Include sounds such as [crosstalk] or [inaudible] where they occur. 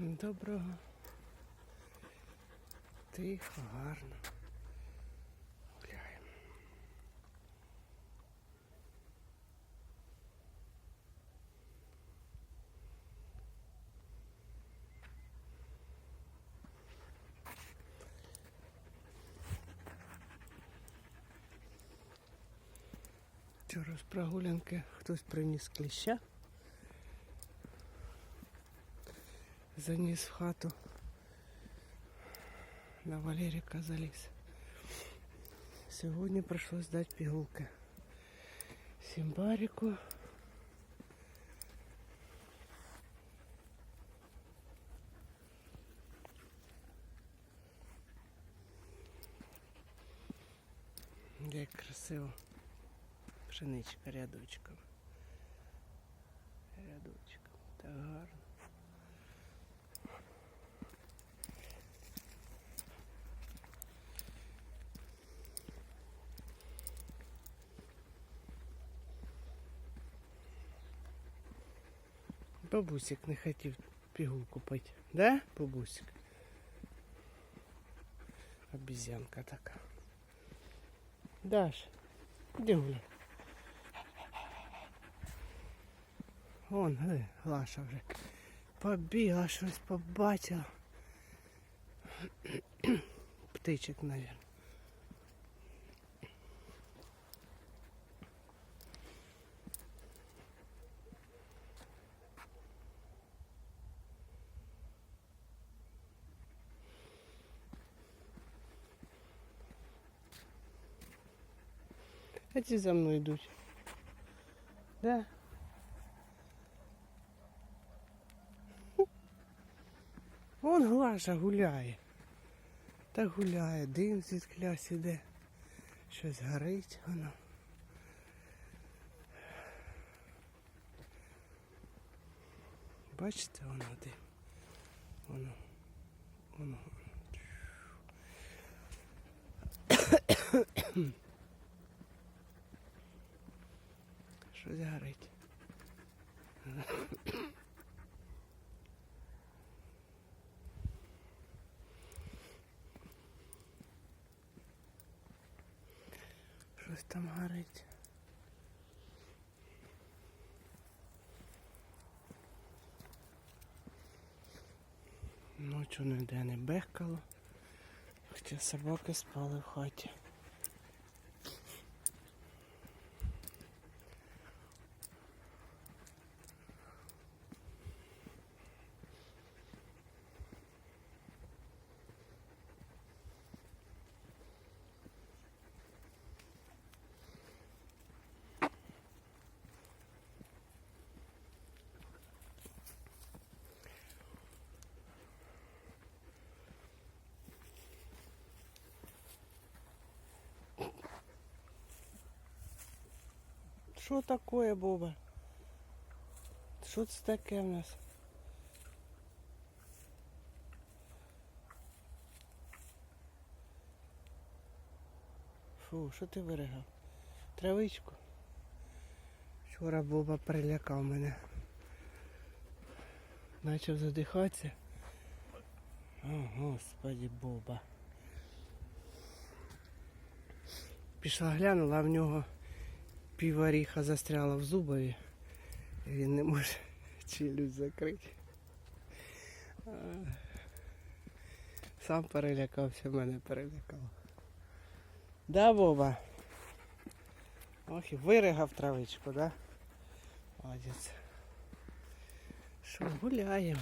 Доброго. Тихо, гарно. Гуляємо. Вчора з прогулянки хтось приніс кліща. Заніс в хату. На Валеріка заліз. Сьогодні прийшлось дати пігулки. Сімбаріку. Як красиво. Пшеничка рядочком. Рядочком. Так гарно. Бабусик не хотів пігулку пити. Да, бабусик? Обезьянка така. Даш, іди гуляй. Вон, гли, Глаша вже побігла, щось побачила. Птичок, мабуть. А ці за мною йдуть. Да? [laughs] Вон Глаша гуляє. Так гуляє, дим звідклясь іде. Щось горить воно. Бачите, воно дим. Воно. Воно. Щось горить. Щось там горить. Ночі ніде не бехкало, хоча собаки спали в хаті. Що таке, Боба? Що це таке в нас? Фу, що ти виригав? Травичку. Вчора Боба перелякав мене. Почав задихатися. О, господи, Боба. Пішла глянула, в нього пів оріха застряла в зубові. Він не може [laughs] челюсть закрити. Сам перелякався, мене перелякав. Да, Боба? Ох, і виригав травичку, да? Молодець. Що, гуляємо.